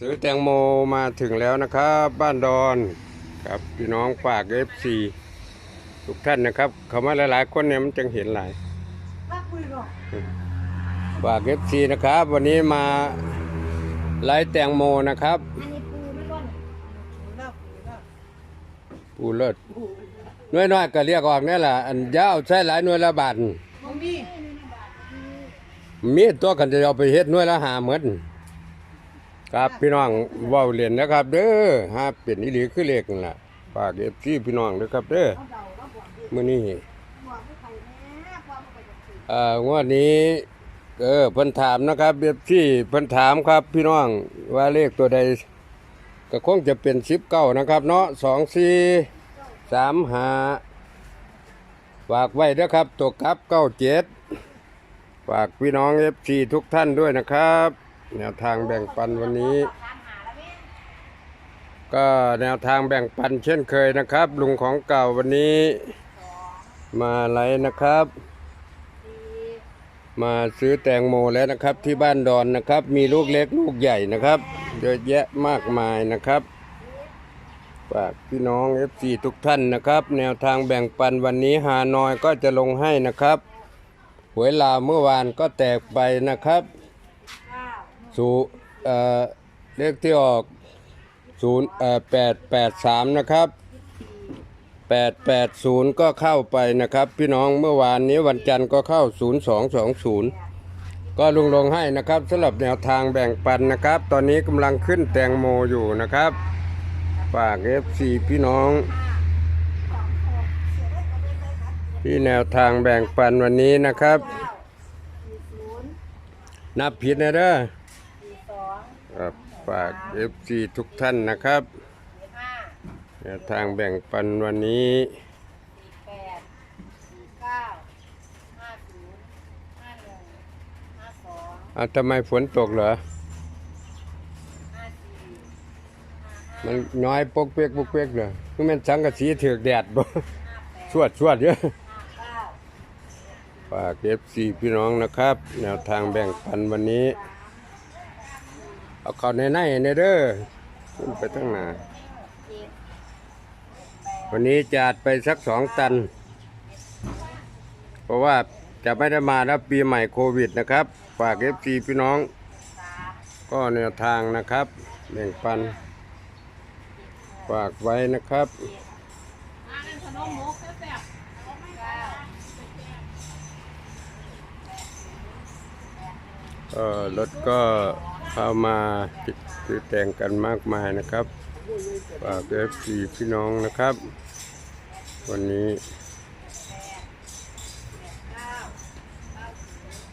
ซื้อแตงโมมาถึงแล้วนะครับ บ้านดอนครับพี่น้องฝากเอฟซีทุกท่านนะครับเขามาหลายๆคนเนี่ยมันจึงเห็นหลายฝากเอฟซีนะครับ วันนี้มาไล่แตงโมนะครับปูเลิศน้อยน้อยๆก็เรียกออกนี่แหละอันยาวใช้หลายหน่วยละบาทมีตัวกันจะเอาไปเฮ็ดน่วยละหาเหมื่น ครับพี่น้องเว้าเรียนนะครับ เด้อหาเป็นอีหลีคือเลขนั่นล่ะฝากเอฟซีพี่น้องนะครับเด้อเมื้อนี้บอกไม่ใครแน่ความไปกับสื่อเอ่องวดนี้เออเพิ่นถามนะครับเบบที่เพิ่นถามครับ พี่น้องว่าเลขตัวใดก็คงจะเป็นสิบเก้านะครับ เนาะสองสี่สามหาฝากไว้นะครับตัวกลับเก้าเจ็ดฝากพี่น้องเอฟซีทุกท่านด้วยนะครับ แนวทางแบ่งปันวันนี้ ก็แนวทางแบ่งปันเช่นเคยนะครับ ลุงของเก่าวันนี้ มาไลฟ์นะครับ มาซื้อแตงโมแล้วนะครับ ที่บ้านดอนนะครับ มีลูกเล็กลูกใหญ่นะครับเยอะแยะมากมายนะครับฝากพี่น้องเอฟซีทุกท่านนะครับ แนวทางแบ่งปันวันนี้หานอยก็จะลงให้นะครับหวยลาเมื่อวานก็แตกไปนะครับ สูเอ่อเลขที่ออกศูนย์เอ่อแปดแปดสามนะครับแปดแปดศูนย์ก็เข้าไปนะครับ พี่น้องเมื่อวานนี้วันจันทร์ก็เข้าศูนย์สองสองศูนย์ก็ลุงลงให้นะครับสำหรับแนวทางแบ่งปันนะครับ ตอนนี้กำลังขึ้นแตงโมอยู่นะครับ ฝากเอฟซีพี่น้อง ที่แนวทางแบ่งปันวันนี้นะครับ นับผิดนะเด้อ ฝากเอฟซีทุกท่านนะครับสี่ห้าแนวทางแบ่งปันวันนี้สี่แปดสี่เก้าห้าศูนย์ห้าหนึ่งห้าสองเอาทำไมฝนตกเหรอ ห้าสี่ห้าห้ามันน้อยปกเปียกปกเปียกเหรอคือมันสังกะสีถือกแดดบ่ห้าแปดสวดสวดเยอะ ห้าเก้า ฝากเอฟซีพี่น้องนะครับ แนวทางแบ่งปันวันนี้ เอาเข้าในในในเด้อขึ้นไปทั้งหนาวันนี้จัดไปสักสองตัน เพราะว่าจะไม่ได้มาแล้วปีใหม่โควิดนะครับ ฝากเอฟซีพี่น้อง ก็แนวทางนะครับแบ่งปัน ฝากไว้นะครับเออรถก็ เข้ามาติดตแต่งกันมากมายนะครับฝากเอฟซีพี่น้องนะครับ วันนี้ เก้าเก้าศูนย์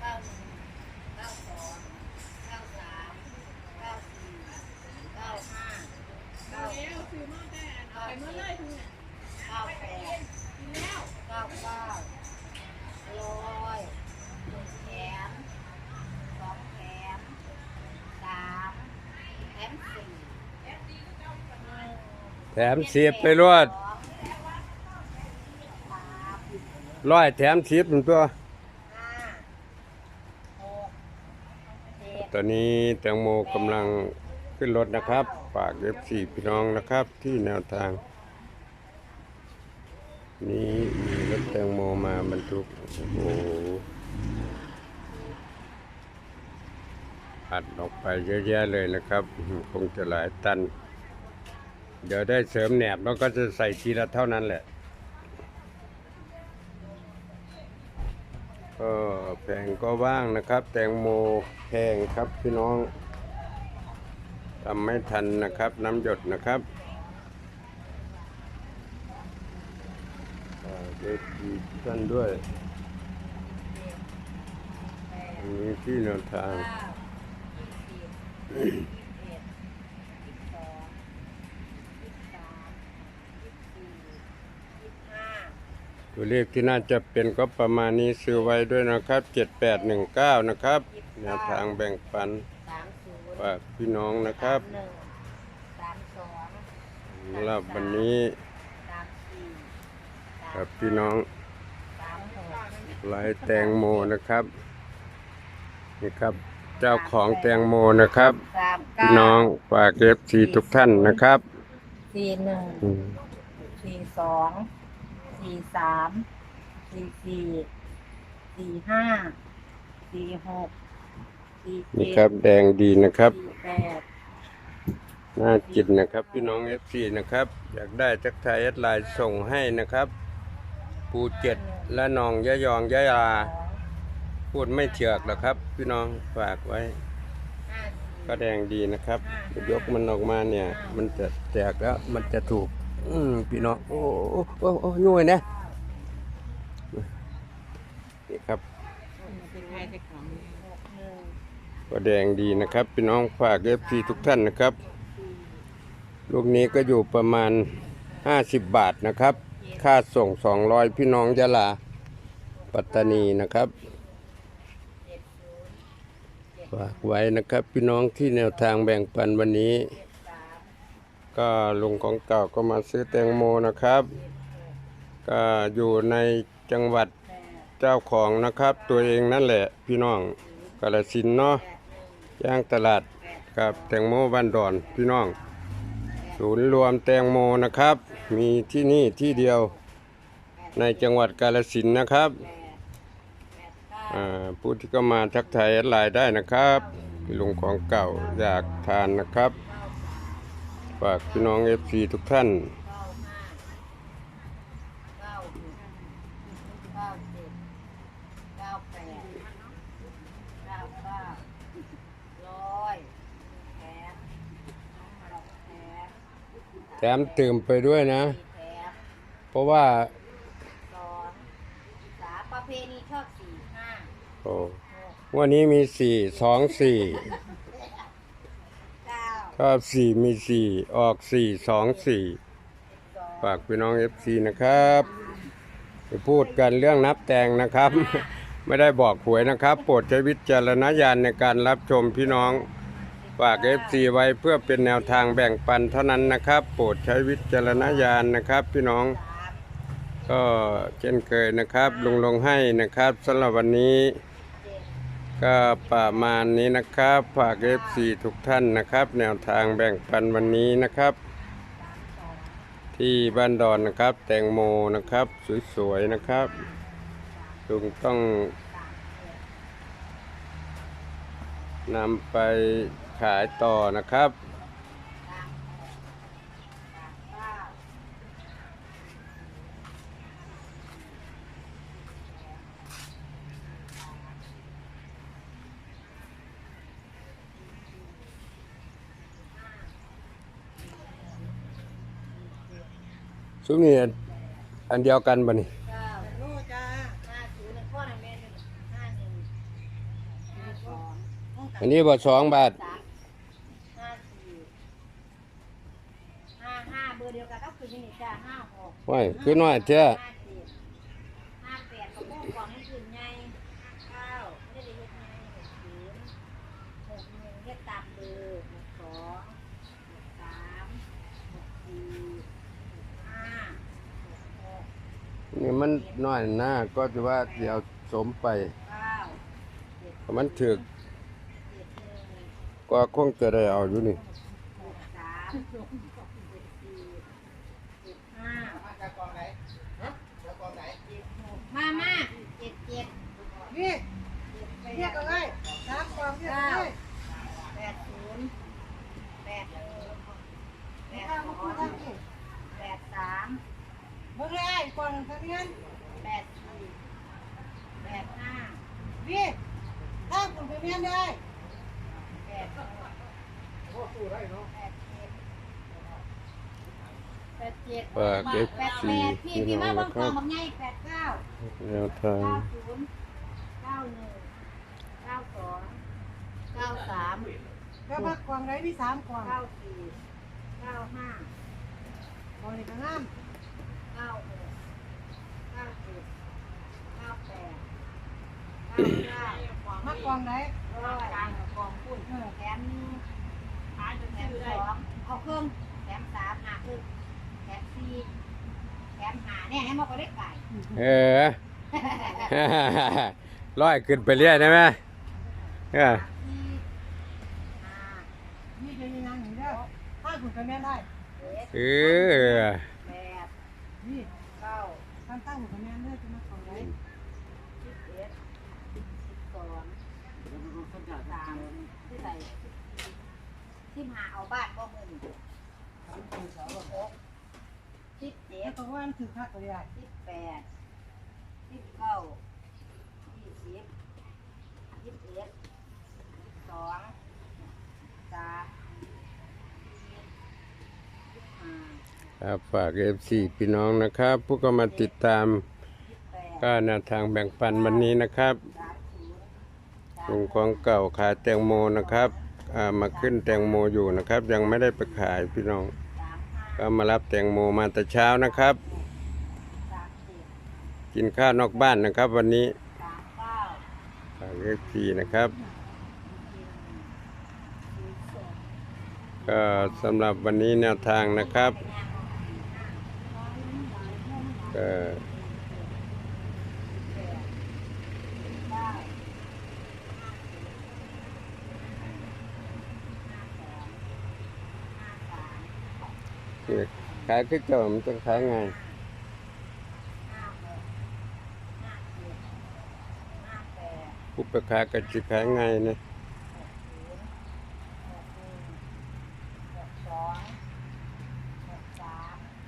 เก้าหนึ่งเก้าสองเก้าสามเก้าสี่เก้าห้าเก้าหกเก้าเจ็ดเก้าแปดเก้าเก้าร้อยหนึ่งแถมสองแถมสามแถมสี่ แถมสิบไปรวดร้อยแถมสิบหนึ่งตัว ตอนนี้แตงโมกำลังขึ้นรถนะครับ ฝากเอฟซีพี่น้องนะครับที่แนวทาง นี้มีรถแตงโมมาบรรทุก โอ้โหอัดออกไปเยอะแยะเลยนะครับ คงจะหลายตัน เดี๋ยวได้เสริมแหนบแล้วก็จะใส่ทีละเท่านั้นแหละก็แพงก็ว่างนะครับ แตงโมแพงครับพี่น้องทำไม่ทันนะครับ น้ำหยดนะครับเด็กดีท่านด้วยอันนี้ที่แนวทาง เก้ายี่สิบยี่สิบเอ็ดยี่สิบสองยี่สิบสามยี่สิบสี่ยี่สิบห้า ตัวเลขที่น่าจะเป็นก็ประมาณนี้ซื้อไว้ด้วยนะครับ 7819 นะครับแนวทางแบ่งปันสามศูนย์ฝากพี่น้องนะครับหนึ่งสามสองสำหรับวันนี้สามสี่ครับพี่น้องสามหกลายแตงโมนะครับ นี่ครับ เจ้าของแตงโมนะครับ สามามพี่เก้าน้องฝากเอฟซีทุกท่านนะครับสี่หนึ่งอืมสี่สอง สี่สามสี่สี่สี่ห้าสี่หกสี่นี่เจ็ดครับแดงดีนะครับ สี่แปด น่ากินนะครับ พี่น้องเอฟซีนะครับ อยากได้ทักทายแอดไลน์ส่งให้นะครับภูเก็ตและหนองยะยองยะยาสองพูดไม่เถือกหรอกครับ พี่น้องฝากไว้ห้าสี่ก็แดงดีนะครับ ยกมันออกมาเนี่ย มันจะแตกแล้วมันจะถูก อืมพี่น้องโอ้โอ้โอ้โอ้ยุ่ยนะนี่ครับเป็นใครเป็นของหกหนึ่งก็แดงดีนะครับพี่น้องฝากเอฟซีทุกท่านนะครับ ลูกนี้ก็อยู่ประมาณ 50 บาทนะครับ ค่าส่ง 200 พี่น้องยะลา ปัตตานีนะครับฝากไว้นะครับพี่น้องที่แนวทางแบ่งปันวันนี้ ก็ลุงของเก่าก็มาซื้อแตงโมนะครับ ก็อยู่ในจังหวัดเจ้าของนะครับ ตัวเองนั่นแหละพี่น้องกาลสินเนาะแย่างตลาดแปดกับแตงโมบ้านดอนพี่น้อง ศูนย์รวมแตงโมนะครับ มีที่นี่ที่เดียวในจังหวัดกาลสินนะครับผู้ที่ก็มาทักทายไลน์ได้นะครับลุงของเก่าอยากทานนะครับ ฝากพี่น้องเอฟซีทุกท่านเก้าห้าเก้าหกเก้าเจ็ดเก้าแปดเก้าเก้าร้อยแถมสองแถมแถมตื่มไปด้วยนะสี่แถมเพราะว่าสองสามประเพณีชอบสี่ห้าโอ้หกวันนี้มีสี่สองสี่เก้า ชอบสี่มีสี่ออกสี่สองสี่สองฝากพี่น้องเอฟซีนะครับไปพูดกันเรื่องนับแตงนะครับ ไม่ได้บอกหวยนะครับ โปรดใช้วิจารณญาณในการรับชมพี่น้องฝากเอฟซีไว้เพื่อเป็นแนวทางแบ่งปันเท่านั้นนะครับ โปรดใช้วิจารณญาณนะครับ พี่น้องสามก็เช่นเคยนะครับลงลงให้นะครับสำหรับวันนี้เจ็ด ก็ประมาณนี้นะครับฝากเอฟซีทุกท่านนะครับ แนวทางแบ่งปันวันนี้นะครับ ที่บ้านดอนนะครับ แตงโมนะครับ สวยๆนะครับลุงต้องนำไปขายต่อนะครับ สามสามเก้า ซุ้มนี้อันเดียวกันบ่นี่เก้าโลจ้าห้าศูนย์ข้อนั้นแม่นห้าหนึ่งห้าสองอันนี้บ่สองบาทสามห้าสี่ห้าห้าเบอร์เดียวกันก็คือนี่จ้าห้าหกว้ยคือน้อยเจ้าห้าเจ็ดห้าแปดกระโปรงกล่องให้ขึ้นไงเก้าไม่ได้เฮ็ดไงหกศูนย์หกหนึ่งเฮ็ดตามเบอร์หกสองหกสามหกสี่หกห้าหกหก นี่มันน้อยหน้าก็จะว่าเดี๋ยวสมไป มันถึกก็คงจะได้เอาอยู่นี่ หกสามเจ็ดสี่เจ็ดห้า จากกองไหนฮะจากกองไหน เจ็ดหกมามาเจ็ดเจ็ด นี่ เจ็ดแป เรียก ด อะไรสามกองเรียก เก้า อะไร แปดศูนย์แปดหนึ่งแปด ข้า ส มา อ พูด ง ทางนี้ แปดสาม เมื่อไรกองทางนี้ แปดสี่แปดห้า นี่ถ้าคุณไปเมียนได้ แปดหก โอ้สู้ได้เนาะ แปดเจ็ดแปด เจ็ดฝากเอฟแปดซีแปดพี่พี่พี่น้อมางเบังนะคกอรังบบังไงแปดเก้าแนวทางเก้าศูนย์เก้าหนึ่งเก้าสองเก้าสามก็พักกองไหนมีสามกองเก้าสี่เก้าห้ากองนี้ก็งามเก้าหกเก้าเจ็ดเก้าแปดเก้าเก้ามักกองไหนร้อยกลางกองพุ่นแถมหนึ่งแถมสองเอาเครื่องแถมสามหาครึ่ง แถมสี่แถมหาเนี่ยให้มาก็ได้ไก่เออ ร้อยขึ้นไปเรื่อยได้ไหมเออสี่ห้าหนี่จะยังไงหนีได้ถ้าคุณไปแม่นได้เจ็ดเออแปดนี่เก้าทำตั้งคุณไปแม่นเด้อจะมากองไรสิบเอ็ดสิบสองสามที่ไหนที่หาเอาบ้านบ่มือนี่หก สิบเจ็แล้ดวก็ว่ามันถือค่าตัวใหญ่สิบแปดสิบเก้ายี่สิบยี่สิบเอ็ดยี่สิบสองสามสี่สิบห้าครับฝาก FC พี่น้องนะครับ ผู้ก็มาติดตามยี่สิบแปดก็แนวทางแบ่งปันวันนี้นะครับสามศูนย์สามลุงของเก่าขายแตงโมนะครับอ่ามาขึ้นแตงโมอยู่นะครับ ยังไม่ได้ไปขายพี่น้องสามห้า ก็มารับแตงโมมาแต่เช้านะครับ กินข้าวนอกบ้านนะครับ วันนี้ฝากเก้าฝาก FC นะครับ ก็สำหรับวันนี้แนวทางนะครับก็ ขายคือเจ้ามันต้องขายไงผู้ไปขายก็จะขายไงเนี่ย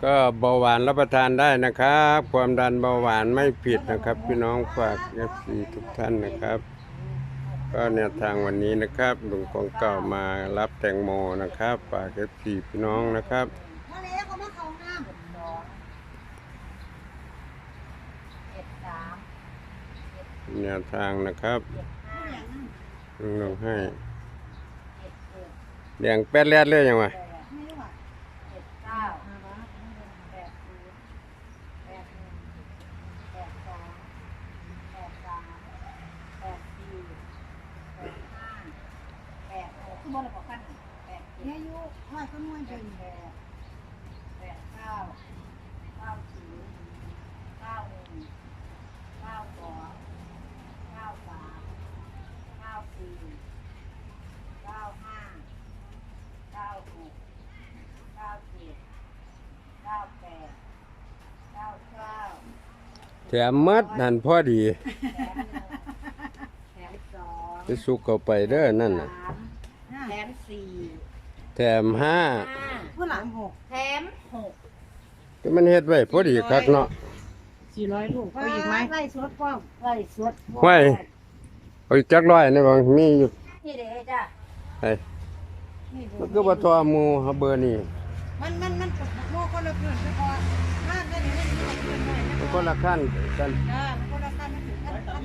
ก็เบาหวานรับประทานได้นะครับ ความดันเบาหวานไม่ผิดนะครับ พี่น้องฝากเอฟซีทุกท่านนะครับ ก็แนวทางวันนี้นะครับลุงของเก่ามารับแตงโมนะครับฝากเอฟซีพี่น้องนะครับ มาแล้วเขามาเข้าน้ำ แนวทางนะครับลุงลงให้ แดงแป๊ดแรดเลยยังไงแปดศูนย์แปดหนึ่งแปดสองแปดสามแปดสี่แปดห้าแปดหกขึ้นบนระบบขั้นแปดเจ็เนี่ยดอยู่ห้อยก็นวลแปจดน แปดแปดเก้าเก้าศูนย์เก้าหนึ่งเก้าสองเก้าสามเก้าสี่เก้าห้าเก้าหกเก้าเจ็ดเก้าแปดเก้าเก้า แถมมัดนั่นพอดีแถมหนึ่งแถมสองไปสุกเข้าไปเด้อนั่นน่ะ สามแถมสี่แถมห้าห้าผู้หลังหกแถมหกก็มันเฮ็ดไว้พอดีคักเนาะ สี่ร้อยลูกก็อีกไหมไล่สวดป้อมไล่สวดไว้ เอาอีกจักร้อยนี่บ่มีอยู่นี่เด้จ้ะไอ้มันก็บ่ทอหมู่เฮาเบอร์นี่ มันมันมันโม่คนละเพื่อนไปก่อนห้าได้เลยนี่เพื่อนหน่อยนะมันคนละขั้นกันอ่ามันคนละขั้นมันถึงขั้นขั้น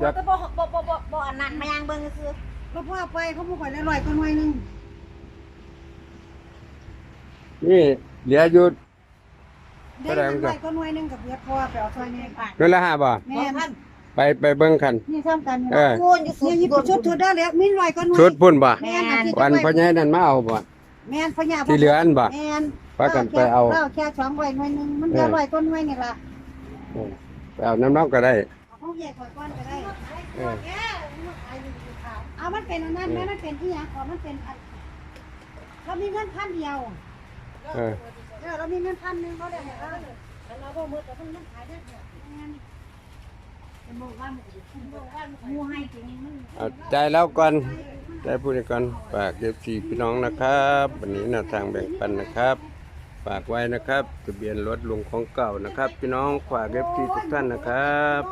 อยากก็บ่บ่บ่บ่บ่อันนั้นมายังเบิ่งซื่อก็พ่อไปเขาบอกว่าลอยก็หน่วยนึงนี่เหลืออยู่ได้ลอยก็หน่วยนึงกับเบียร์พ่อไปเอาซอยนี่ไปนั่นละห้าบ่แม่น ไปไปเบิ่งคัน นี่ทำกันเออคูณอยู่สุเนี่ยดหยิบชุดชุดได้แล้วมีลอยก็หน่วยชุดพุ่นบ่แม่นวันพ่อใหญ่นั่นมาเอาบ่แม่นพญาที่เหลืออันบ่แม่นพากันไปเอาแค่สองใบหน่วยนึงมันจะลอยก็หน่วยนี่ล่ะไปเอาน้ำน้ำก็ได้เขาแยกก่อนก้อนก็ได้เออ เอามันเป็นอันนั้นแม่มันเป็นที่ยังขอมันเป็นอันเรามีเงินพันเดียวเออ เออเรามีเงินพันหนึ่งเขาเดี๋ยวให้เราแล้วเราบ่มือแต่ต้องเงินขายได้เถอะงั้น เป็นโมว่ามันจะขึ้นโมว่ามันมูให้จแล้วก่อนใจายพูดก่อนฝากเอฟซีพี่น้องนะครับ วันนี้นะทางแบ่งปันนะครับ ฝากไว้นะครับทะเบียนรถลุงของเก่านะครับ พี่น้องฝากเอฟซีทุกท่านนะครับ